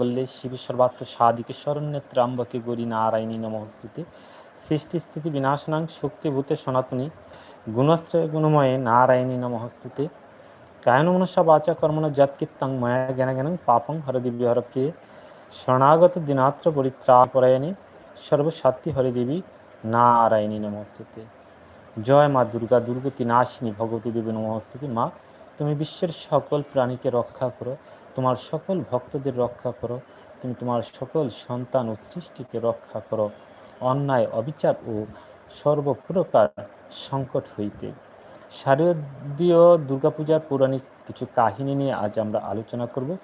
মঙ্গলে শিব সর্বাত্ম সাদিকে শরণ্যত্রাম্বকে গৌরী নারায়ণী নমস্তুতে সৃষ্টি স্থিতি বিনাশনাং শক্তিভূতে সনাতনী। গুণশ্রয় গুণময়ে নারায়ণী নমস্তুতে কায়ন মনসা বাচা কর্মণ যৎকীর্তং মায়া জ্ঞান জ্ঞানং পাপং হরদিব্য হরপ্রিয়ে শরণাগত দিনাত্র পরিত্রাপরায়ণে সর্বসাত্রী হরিদেবী নারায়ণী নমস্তুতে জয় মা দুর্গা, দুর্গতি নাশিনী, ভগবতী দেবী নমস্তুতে মা, তুমি বিশ্বের সকল প্রাণীকে রক্ষা করো। তোমার সকল ভক্তদের রক্ষা করো। তুমি তোমার সকল সন্তান ও সৃষ্টিকে রক্ষা করো। অন্যায়, অবিচার ও সর্বপ্রকার সংকট হইতে। শারদীয় দুর্গাপূজার পৌরাণিক কিছু কাহিনী নিয়ে আজ আমরা আলোচনা করব।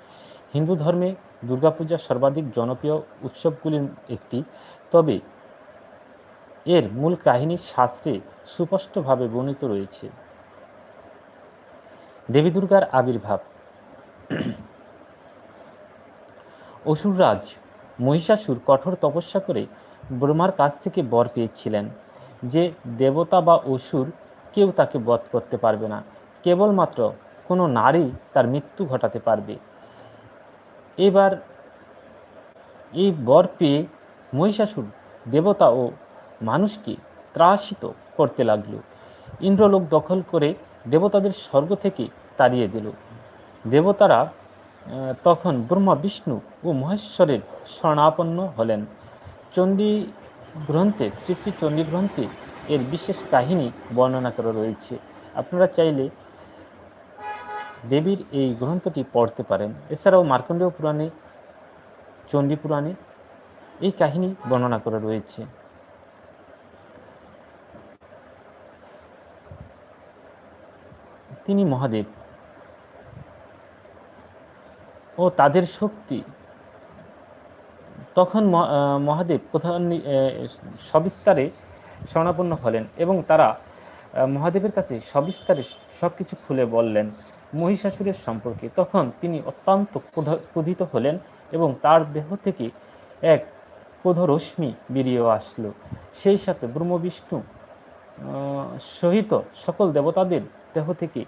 হিন্দু ধর্মে দুর্গাপূজা সর্বাধিক জনপ্রিয় উৎসবগুলির একটি। তবে এর মূল কাহিনী শাস্ত্রে সুস্পষ্টভাবে বর্ণিত রয়েছে। দেবী দুর্গার আবির্ভাব। অসুররাজ মহিষাসুর কঠোর তপস্যা করে ব্রহ্মার কাছ থেকে বর পেয়েছিলেন। যে দেবতা বা অসুর কেউ তাকে বধ করতে পারবে না। কেবলমাত্র কোনো নারী তার মৃত্যু ঘটাতে পারবে। এবার এই বর পেয়ে মহিষাসুর দেবতা ও মানুষকে ত্রাসিত করতে লাগল। ইন্দ্রলোক দখল করে দেবতাদের স্বর্গ থেকে তাড়িয়ে দিল। দেবতারা তখন ব্রহ্মা, বিষ্ণু ও মহেশ্বরের শরণাপন্ন হলেন। চণ্ডী গ্রন্থে, শ্রী শ্রী চণ্ডী গ্রন্থে এর বিশেষ কাহিনী বর্ণনা করা রয়েছে। আপনারা চাইলে দেবীর এই গ্রন্থটি পড়তে পারেন। এছাড়াও মার্কণ্ডেয় পুরাণে, চণ্ডী পুরাণে এই কাহিনী বর্ণনা করা রয়েছে। তিনি মহাদেব। ও তাদের শক্তি। তখন মহাদেব কোথাও সবিস্তারে স্বর্ণাপন্ন হলেন এবং তারা মহাদেবের কাছে সবিস্তারে সব কিছু খুলে বললেন মহিষাসুরের সম্পর্কে। তখন তিনি অত্যন্ত ক্রোধিত হলেন এবং তার দেহ থেকে এক ক্রোধরশ্মি বেরিয়ে আসলো। সেই সাথে ব্রহ্ম বিষ্ণু সহিত সকল দেবতাদের দেহ থেকে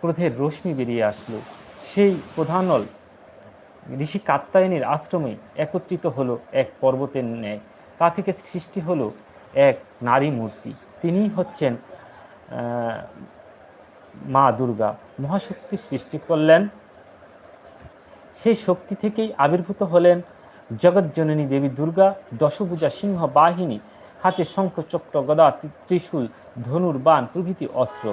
ক্রোধের রশ্মি বেরিয়ে আসলো। সেই প্রধানল ঋষি কাত্তায়নীর আশ্রমে একত্রিত হলো এক পর্বতের ন্যায়। তা থেকে সৃষ্টি হলো এক নারী মূর্তি। তিনি হচ্ছেন মা দুর্গা। মহাশক্তির সৃষ্টি করলেন। সেই শক্তি থেকেই আবির্ভূত হলেন জগৎজননী দেবী দুর্গা, দশভূজা সিংহ বাহিনী, হাতে শঙ্খ, চক্র, গদা ত্রিশূল, ধনুর বান প্রভৃতি অস্ত্র।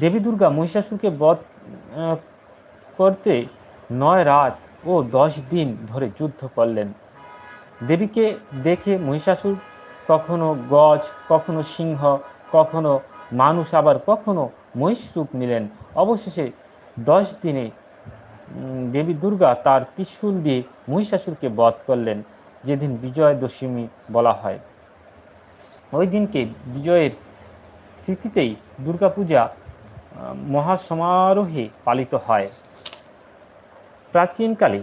দেবী দুর্গা মহিষাসুরকে বধ করতে নয় রাত ও দশ দিন ধরে যুদ্ধ করলেন। দেবীকে দেখে মহিষাসুর, কখনো গজ, কখনো সিংহ, কখনো মানুষ, আবার কখনো মহিষ রূপ নিলেন। অবশেষে দশ দিনে দেবী দুর্গা তার ত্রিশূল দিয়ে মহিষাসুরকে বধ করলেন, যেদিন বিজয় দশমী বলা হয়। ওই দিনকে বিজয়ের স্মৃতিতেই দুর্গাপূজা মহাসমারোহে পালিত হয়। প্রাচীনকালে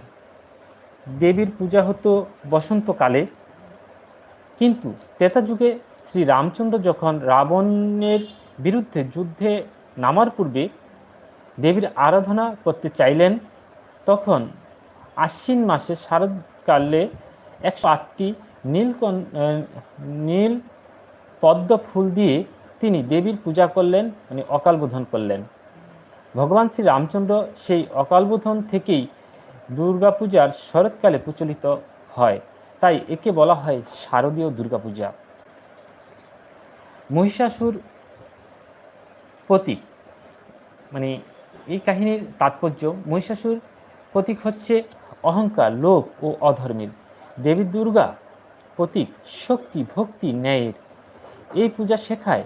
দেবীর পূজা হতো বসন্তকালে, কিন্তু ত্রেতা যুগে শ্রী রামচন্দ্র যখন রাবণের বিরুদ্ধে যুদ্ধে নামার পূর্বে দেবীর আরাধনা করতে চাইলেন, তখন আশ্বিন মাসে শারদকালে একশো আটটি নীল নীল পদ্ম ফুল দিয়ে তিনি দেবীর পূজা করলেন মানে অকালবোধন করলেন। ভগবান শ্রী রামচন্দ্র সেই অকালবোধন থেকেই দুর্গাপূজার শরৎকালে প্রচলিত হয়। তাই একে বলা হয় শারদীয় দুর্গাপূজা মহিষাসুর প্রতীক মানে এই কাহিনীর তাৎপর্য, মহিষাসুর প্রতীক হচ্ছে অহংকার, লোভ ও অধর্মের। দেবী দুর্গা প্রতীক শক্তি, ভক্তি, ন্যায়ের। এই পূজা শেখায়।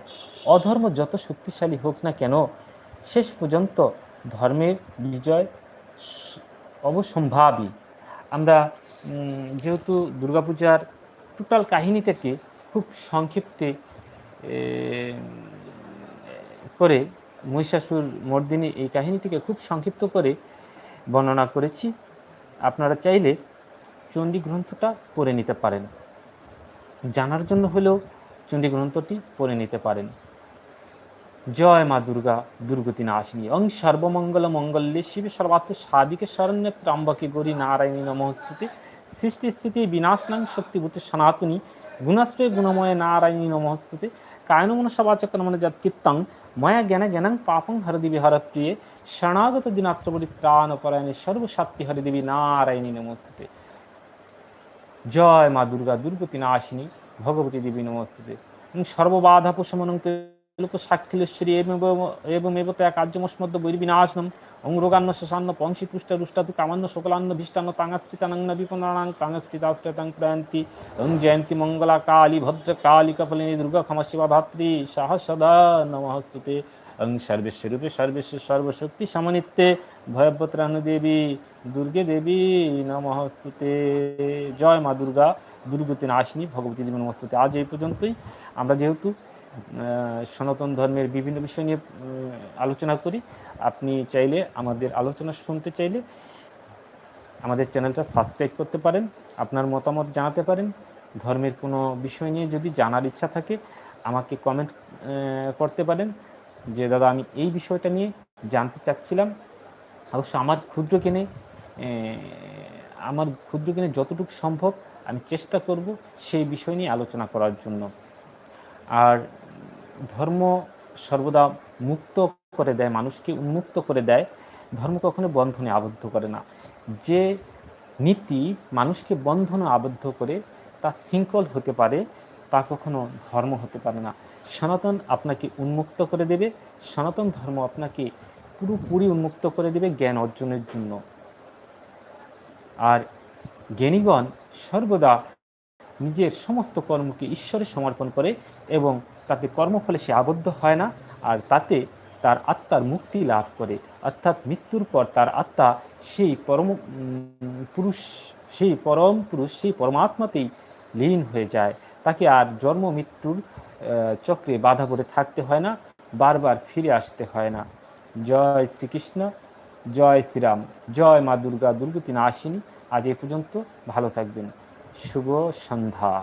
অধর্ম যত শক্তিশালী হোক না কেন, শেষ পর্যন্ত ধর্মের বিজয় অবসম্ভাবী। আমরা যেহেতু দুর্গাপূজার টোটাল কাহিনী থেকে খুব সংক্ষিপ্তে করে মহিষাসুর মর্দিনী এই কাহিনীটিকে খুব সংক্ষিপ্ত করে বর্ণনা করেছি। আপনারা চাইলে চণ্ডী গ্রন্থটা পড়ে নিতে পারেন। জানার জন্য হলেও চণ্ডী গ্রন্থটি পড়ে নিতে পারেন। জয় মা দুর্গা, দুর্গতি নাশিনী। অং সর্বমঙ্গল মঙ্গল্যে শিবে সর্বাত্ম সাদিকে শরণ্যে ত্রাম্বকে গৌরী নারায়ণী নমস্তুতে সৃষ্টি স্থিতি বিনাশনাং শক্তিভূতে সনাতনী। গুণাশ্রয় গুণময় নারায়ণী নমস্তুতে কায়ন মনসবাচক নমন যৎকিত্তং ময়া জ্ঞান জ্ঞানং পাপং হরদিবি হরপ্রিয়ে শরণাগত দিনাত্র পরিত্রাণ পরায়ণে সর্বসাত্মী হরিদেবী নারায়ণী নমস্তুতে জয় মা দুর্গা, দুর্গতি নাশিনী। ভগবতী দেবী নমস্তুতে। সর্ববাধা পুষমনং লোক সাক্ষিলেশ্বরী এবং এবং ত্যাগ কার্যমস্মদ্য বৈর্বিনাশনম অং রোগান্ন শশান্ন পংশি পুষ্ট রুষ্টাতু কামান্ন সকলান্ন ভীষ্টান্ন তাঙাশ্রিতানং বিপনানাং তাঙাশ্রিতাশ্রিতাং প্রয়ান্তি ওং জয়ন্তী মঙ্গলা কালী ভদ্র কালী কপলিনী দুর্গা ক্ষমা শিবা নমস্তুতে সর্বেশ্বরূপে সর্বেশ্বর সর্বশক্তি সমনিত্যে ভয়ভদ্রানু দেবী দুর্গে দেবী নমস্তুতে জয় মা দুর্গা। দুর্গতি নাশিনী ভগবতী দেবী নমস্তুতে আজ এই পর্যন্তই। আমরা যেহেতু সনাতন ধর্মের বিভিন্ন বিষয় নিয়ে আলোচনা করি, আপনি চাইলে আমাদের আলোচনা শুনতে চাইলে আমাদের চ্যানেলটা সাবস্ক্রাইব করতে পারেন, আপনার মতামত জানাতে পারেন। ধর্মের কোনো বিষয় নিয়ে যদি জানার ইচ্ছা থাকে, আমাকে কমেন্ট করতে পারেন। যে, দাদা, আমি এই বিষয়টা নিয়ে জানতে চাচ্ছিলাম। অবশ্য আমার ক্ষুদ্র কিনে আমার ক্ষুদ্র কিনে যতটুকু সম্ভব আমি চেষ্টা করব সেই বিষয় নিয়ে আলোচনা করার জন্য। আর ধর্ম সর্বদা মুক্ত করে দেয়, মানুষকে উন্মুক্ত করে দেয়। ধর্ম কখনো বন্ধনে আবদ্ধ করে না। যে নীতি মানুষকে বন্ধনে আবদ্ধ করে, তা শৃঙ্খল হতে পারে, তা কখনো ধর্ম হতে পারে না। সনাতন আপনাকে উন্মুক্ত করে দেবে, সনাতন ধর্ম আপনাকে পুরোপুরি উন্মুক্ত করে দেবে জ্ঞান অর্জনের জন্য। আর জ্ঞানীগণ সর্বদা নিজের সমস্ত কর্মকে ঈশ্বরে সমর্পণ করে এবং তাতে কর্মফলে সে আবদ্ধ হয় না, আর তাতে তার আত্মার মুক্তি লাভ করে। অর্থাৎ মৃত্যুর পর তার আত্মা সেই পরম পুরুষ, সেই পরম পুরুষ, সেই পরমাত্মাতেই লীন হয়ে যায়। তাকে আর জন্ম মৃত্যুর চক্রে বাধা পড়ে থাকতে হয় না, বারবার ফিরে আসতে হয় না। জয় শ্রীকৃষ্ণ, জয় শ্রীরাম, জয় মা দুর্গা, দুর্গতি নাশিনী। আজ এ পর্যন্ত ভালো থাকবেন। শুভ সন্ধ্যা।